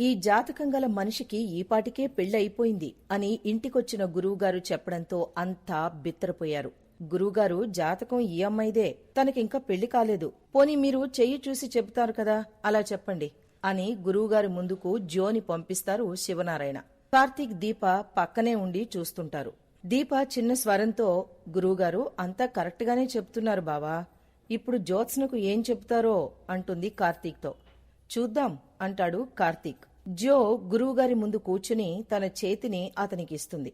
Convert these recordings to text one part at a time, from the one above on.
ఈ జాతకం గల మనిషికి ఈపాటికే పెళ్ళయిపోయింది అని ఇంటికొచ్చిన గురువుగారు చెప్పడంతో అంతా బిత్తరపోయారు. గురువుగారు జాతకం ఈ అమ్మాయిదే తనకింకా పెళ్ళి కాలేదు. పోనీ మీరు చెయ్యి చూసి చెబుతారు కదా అలా చెప్పండి అని గురువుగారి ముందుకు జోని పంపిస్తారు శివనారాయణ. కార్తీక్ దీప పక్కనే ఉండి చూస్తుంటారు. దీప చిన్న స్వరంతో గురువుగారు అంతా కరెక్ట్గానే చెప్తున్నారు బావా. ఇప్పుడు జ్యోత్స్నకు ఏం చెప్తారో అంటుంది కార్తీక్తో. చూద్దాం అంటాడు కార్తీక్. జో గురువుగారి ముందు కూర్చుని తన చేతిని అతనికిస్తుంది.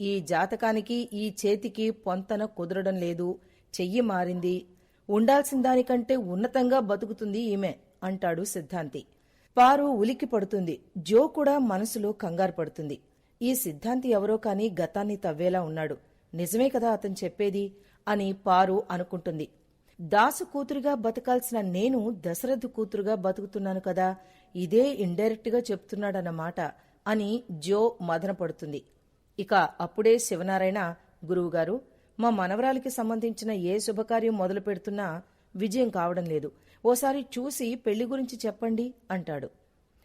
ఈ జాతకానికి ఈ చేతికి పొంతన కుదరడం లేదు. చెయ్యి మారింది. ఉండాల్సిన దానికంటే ఉన్నతంగా బతుకుతుంది ఈమె అంటాడు సిద్ధాంతి. పారు ఉలిక్కి పడుతుంది. జో కూడా మనసులో కంగారు పడుతుంది. ఈ సిద్ధాంతి ఎవరో కాని గతాన్ని తవ్వేలా ఉన్నాడు. నిజమే కదా అతను చెప్పేది అని పారు అనుకుంటుంది. దాసు కూతురుగా బతకాల్సిన నేను దశరథు కూతురుగా బతుకుతున్నాను కదా ఇదే ఇండైరెక్ట్గా చెప్తున్నాడన్నమాట అని జో మదనపడుతుంది ఇక అప్పుడే శివనారాయణ గురువుగారు మా మనవరాలికి సంబంధించిన ఏ శుభకార్యం మొదలు పెడుతున్నా విజయం కావడం లేదు. ఓసారి చూసి పెళ్ళి గురించి చెప్పండి అంటాడు.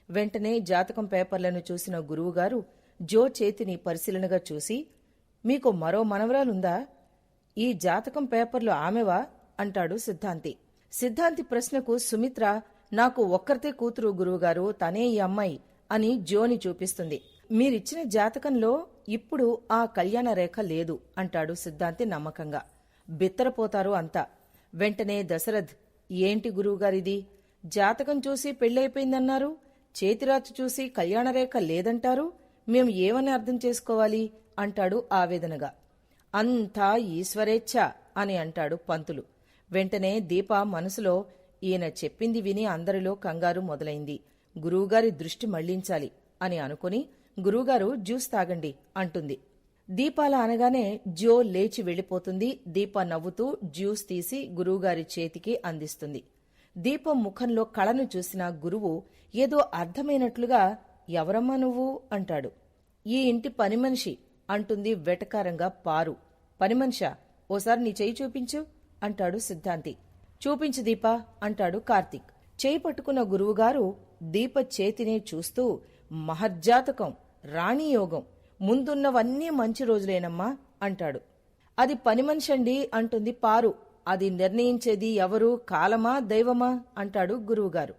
వెంటనే జాతకం పేపర్లను చూసిన గురువుగారు జో చేతిని పరిశీలనగా చూసి మీకు మరో మనవరాలుందా? ఈ జాతకం పేపర్లు ఆమెవా? అంటాడు సిద్ధాంతి. సిద్ధాంతి ప్రశ్నకు సుమిత్ర నాకు ఒక్కరితే కూతురు గురువుగారు తనే ఈ అమ్మాయి అని జోని చూపిస్తుంది. మీరిచ్చిన జాతకంలో ఇప్పుడు ఆ కళ్యాణ రేఖ లేదు అంటాడు సిద్ధాంతి నమ్మకంగా. బిత్తరపోతారు అంతా. వెంటనే దశరథ్ ఏంటి గురువుగారిది? జాతకం చూసి పెళ్ళైపోయిందన్నారు చేతిరాతు చూసి కళ్యాణరేఖ లేదంటారు మేం ఏమని అర్థం చేసుకోవాలి? అంటాడు ఆవేదనగా. అంతా ఈశ్వరేచ్ఛ అని అంటాడు పంతులు. వెంటనే దీప మనసులో ఈయన చెప్పింది విని అందరిలో కంగారు మొదలైంది. గురువుగారి దృష్టి మళ్ళించాలి అని అనుకుని గురువుగారు జ్యూస్ తాగండి అంటుంది. దీపాల అనగానే జో లేచి వెళ్ళిపోతుంది దీప నవ్వుతూ జ్యూస్ తీసి గురువుగారి చేతికి అందిస్తుంది. దీపం ముఖంలో కళను చూసిన గురువు ఏదో అర్థమైనట్లుగా ఎవరమ్మా నువ్వు? అంటాడు. ఈ ఇంటి పని మనిషి అంటుంది వెటకారంగా పారు. పని మనిషా ఓసారి నీ చేయి చూపించు. అంటాడు సిద్ధాంతి. చూపించు దీప అంటాడు కార్తీక్. చేయి పట్టుకున్న గురువుగారు దీప చేతినే చూస్తూ మహర్జాతకం రాణియోగం ముందున్నవన్నీ మంచి రోజులేనమ్మా అంటాడు. అది పని మనిషండి అంటుంది పారు. అది నిర్ణయించేది ఎవరు కాలమా దైవమా అంటాడు గురువుగారు.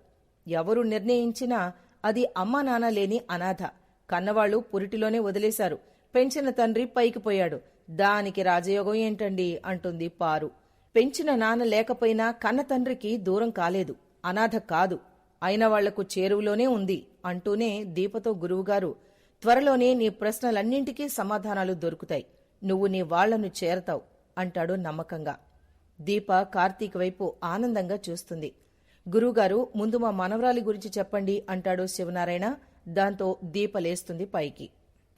ఎవరు నిర్ణయించినా అది అమ్మా నాన్న లేని అనాథ. కన్నవాళ్ళు పురిటిలోనే వదిలేశారు. పెంచిన తండ్రి పైకి పోయాడు. దానికి రాజయోగం ఏంటండి అంటుంది పారు. పెంచిన నాన్న లేకపోయినా కన్న తండ్రికి దూరం కాలేదు. అనాథ కాదు. అయిన వాళ్ళకు చేరువలోనే ఉంది అంటూనే దీపతో గురువుగారు త్వరలోనే నీ ప్రశ్నలన్నింటికీ సమాధానాలు దొరుకుతాయి. నువ్వు నీ వాళ్ళను చేరతావు అంటాడు నమ్మకంగా. దీప కార్తీక్ వైపు ఆనందంగా చూస్తుంది. గురువుగారు ముందు మా మనవరాలి గురించి చెప్పండి అంటాడు శివనారాయణ. దాంతో దీప లేస్తుంది పైకి.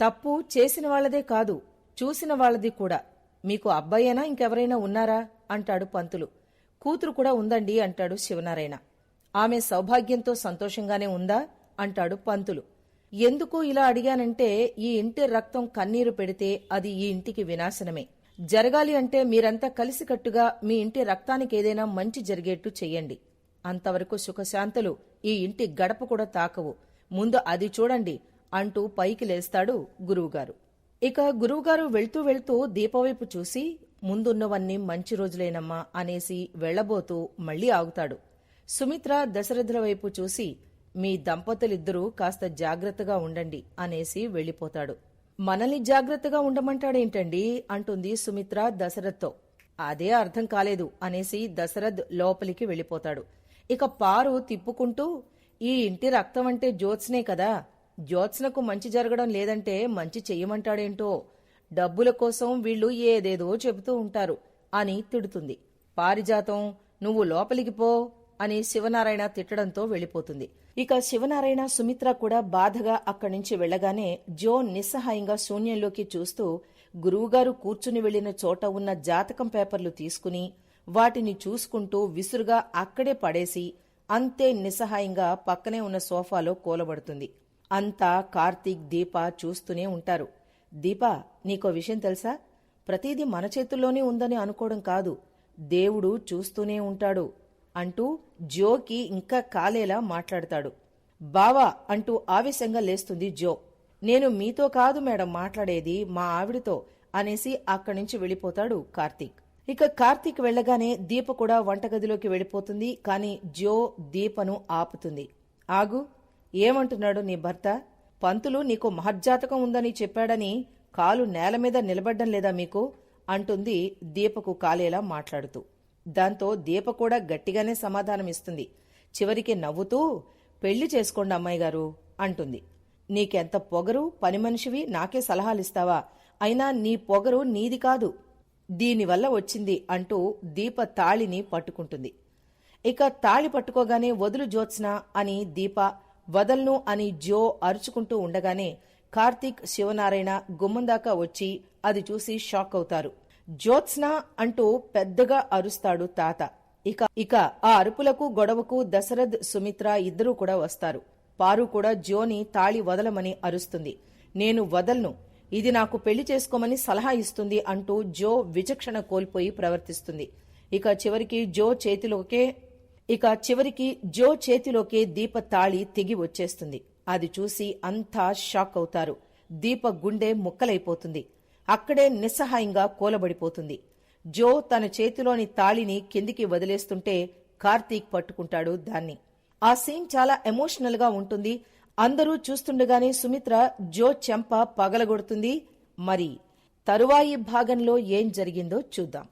తప్పు చేసిన వాళ్ళదే కాదు చూసిన వాళ్ళది కూడా. మీకు అబ్బాయేనా? ఇంకెవరైనా ఉన్నారా? అంటాడు పంతులు. కూతురు కూడా ఉందండి అంటాడు శివనారాయణ. ఆమె సౌభాగ్యంతో సంతోషంగానే ఉందా? అంటాడు పంతులు. ఎందుకు ఇలా అడిగానంటే ఈ ఇంటి రక్తం కన్నీరు పెడితే అది ఈ ఇంటికి వినాశనమే. జరగాలి అంటే మీరంతా కలిసికట్టుగా మీ ఇంటి రక్తానికి ఏదైనా మంచి జరిగేట్టు చెయ్యండి. అంతవరకు సుఖశాంతులు ఈ ఇంటి గడప కూడా తాకవు. ముందు అది చూడండి అంటూ పైకి లేస్తాడు గురువుగారు. ఇక గురువుగారు వెళ్తూ వెళ్తూ దీపవైపు చూసి ముందున్నవన్నీ మంచి రోజులేనమ్మా అనేసి వెళ్ళబోతూ మళ్ళీ ఆగుతాడు. సుమిత్ర దశరథుల వైపు చూసి మీ దంపతులిద్దరూ కాస్త జాగ్రత్తగా ఉండండి అనేసి వెళ్ళిపోతాడు మనల్ని జాగ్రత్తగా ఉండమంటాడేంటండి? అంటుంది సుమిత్ర దశరథ్తో. అదే అర్థం కాలేదు అనేసి దశరథ్ లోపలికి వెళ్ళిపోతాడు ఇక పారు తిప్పుకుంటూ ఈ ఇంటి రక్తం అంటే జ్యోత్స్నే కదా జ్యోత్స్నకు మంచి జరగడం లేదంటే మంచి చెయ్యమంటాడేంటో? డబ్బుల కోసం వీళ్ళు ఏదేదో చెబుతూ ఉంటారు అని తిడుతుంది. పారిజాతం నువ్వు లోపలికి పో అని శివనారాయణ తిట్టడంతో వెళ్ళిపోతుంది ఇక శివనారాయణ సుమిత్ర కూడా బాధగా అక్కడి నుంచి వెళ్ళగానే జో నిస్సహాయంగా శూన్యంలోకి చూస్తూ గురువుగారు కూర్చుని వెళ్ళిన చోట ఉన్న జాతకం పేపర్లు తీసుకుని వాటిని చూసుకుంటూ విసురుగా అక్కడే పడేసి అంతే నిస్సహాయంగా పక్కనే ఉన్న సోఫాలో కూలబడుతుంది. అంతా కార్తీక్ దీప చూస్తూనే ఉంటారు. దీప నీకో విషయం తెలుసా? ప్రతిదీ మన చేతుల్లోనే ఉందని అనుకోవడం కాదు. దేవుడు చూస్తూనే ఉంటాడు అంటూ జోకి ఇంకా కాలేలా మాట్లాడతాడు. బావా అంటూ ఆవేశంగా లేస్తుంది జో. నేను మీతో కాదు మేడం మాట్లాడేది మా ఆవిడతో అనేసి అక్కడి నుంచి వెళ్ళిపోతాడు కార్తీక్. ఇక కార్తీక్ వెళ్ళగానే దీప కూడా వంటగదిలోకి వెళ్ళిపోతుంది కానీ జో దీపను ఆపుతుంది. ఆగు. ఏమంటున్నాడు నీ భర్త? పంతులు నీకు మహర్జాతకం ఉందని చెప్పాడని కాలు నేల మీద నిలబడ్డం లేదా మీకు? అంటుంది దీపకు కాలేలా మాట్లాడుతూ. దాంతో దీప కూడా గట్టిగానే సమాధానమిస్తుంది. చివరికి నవ్వుతూ పెళ్ళి చేసుకోండి అమ్మాయి గారు అంటుంది. నీకెంత పొగరు? పని మనిషివి నాకే సలహాలిస్తావా? అయినా నీ పొగరు నీది కాదు. దీనివల్ల వచ్చింది అంటూ దీప తాళిని పట్టుకుంటుంది. ఇక తాళి పట్టుకోగానే వదులు జ్యోత్స్న అని దీప వదల్ను అని జో అరుచుకుంటూ ఉండగానే కార్తీక్ శివనారాయణ గుమ్మం దాకా వచ్చి అది చూసి షాక్ అవుతారు. జ్యోత్స్న అంటూ పెద్దగా అరుస్తాడు తాత. ఇక ఇక ఆ అరుపులకు గొడవకు దశరథ్ సుమిత్ర ఇద్దరూ కూడా వస్తారు. పారు కూడా జోని తాళి వదలమని అరుస్తుంది. నేను వదల్ను. ఇది నాకు పెళ్ళి చేసుకోమని సలహా ఇస్తుంది అంటూ జో విచక్షణ కోల్పోయి ప్రవర్తిస్తుంది. ఇక చివరికి జో చేతిలోకే ఇక చివరికి జో చేతిలోకే దీప తాళి తెగి వచ్చేస్తుంది. అది చూసి అంతా షాక్ అవుతారు. దీప గుండె ముక్కలైపోతుంది. అక్కడే నిస్సహాయంగా కూలబడిపోతుంది. జో తన చేతిలోని తాళిని కిందికి వదిలేస్తుంటే కార్తీక్ పట్టుకుంటాడు దాన్ని. ఆ సీన్ చాలా ఎమోషనల్గా ఉంటుంది. అందరూ చూస్తుండగానే సుమిత్ర జో చెంప పగలగొడుతుంది. మరి తరువాయి భాగంలో ఏం జరిగిందో చూద్దాం.